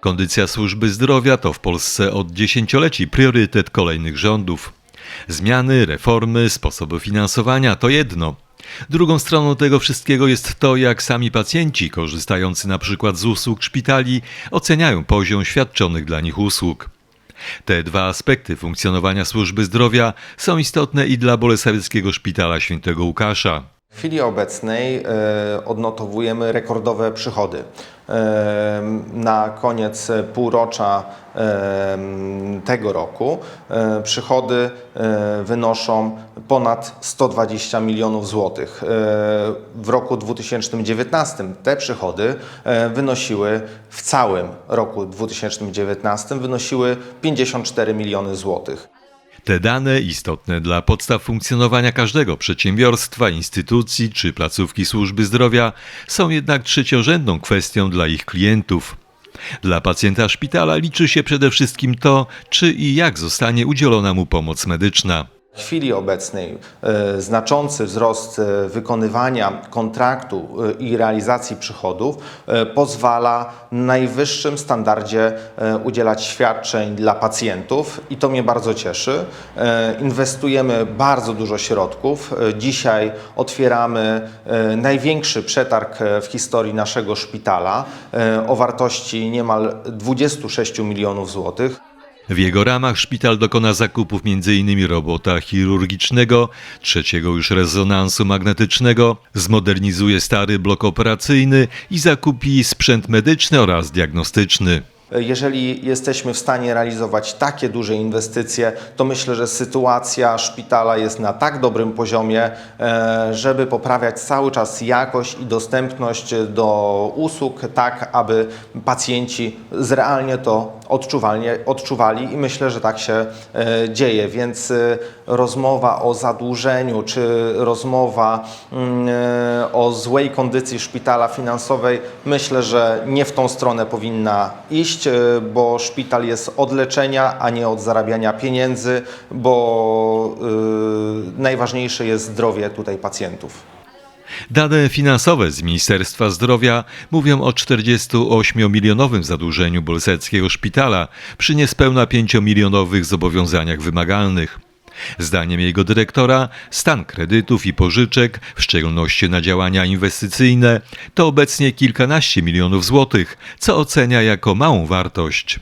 Kondycja służby zdrowia to w Polsce od dziesięcioleci priorytet kolejnych rządów. Zmiany, reformy, sposoby finansowania to jedno. Drugą stroną tego wszystkiego jest to, jak sami pacjenci korzystający na przykład z usług szpitali oceniają poziom świadczonych dla nich usług. Te dwa aspekty funkcjonowania służby zdrowia są istotne i dla Bolesławieckiego Szpitala Świętego Łukasza. W chwili obecnej e, odnotowujemy rekordowe przychody. E, Na koniec półrocza e, tego roku przychody wynoszą ponad 120 milionów złotych. W roku 2019 te przychody wynosiły w całym roku 2019 wynosiły 54 miliony złotych. Te dane, istotne dla podstaw funkcjonowania każdego przedsiębiorstwa, instytucji czy placówki służby zdrowia, są jednak trzeciorzędną kwestią dla ich klientów. Dla pacjenta szpitala liczy się przede wszystkim to, czy i jak zostanie udzielona mu pomoc medyczna. W chwili obecnej e, znaczący wzrost e, wykonywania kontraktu e, i realizacji przychodów pozwala najwyższym standardzie udzielać świadczeń dla pacjentów i to mnie bardzo cieszy. Inwestujemy bardzo dużo środków. Dzisiaj otwieramy największy przetarg w historii naszego szpitala o wartości niemal 26 milionów złotych. W jego ramach szpital dokona zakupów m.in. robota chirurgicznego, trzeciego już rezonansu magnetycznego, zmodernizuje stary blok operacyjny i zakupi sprzęt medyczny oraz diagnostyczny. Jeżeli jesteśmy w stanie realizować takie duże inwestycje, to myślę, że sytuacja szpitala jest na tak dobrym poziomie, e, żeby poprawiać cały czas jakość i dostępność do usług, tak aby pacjenci zrealnie to odczuwalnie, odczuwali i myślę, że tak się e, dzieje. Więc e, rozmowa o zadłużeniu czy rozmowa mm, e, o złej kondycji szpitala finansowej, myślę, że nie w tą stronę powinna iść, bo szpital jest od leczenia, a nie od zarabiania pieniędzy, bo najważniejsze jest zdrowie tutaj pacjentów. Dane finansowe z Ministerstwa Zdrowia mówią o 48-milionowym zadłużeniu Bolseckiego Szpitala przy niespełna 5-milionowych zobowiązaniach wymagalnych. Zdaniem jego dyrektora, stan kredytów i pożyczek, w szczególności na działania inwestycyjne, to obecnie kilkanaście milionów złotych, co ocenia jako małą wartość.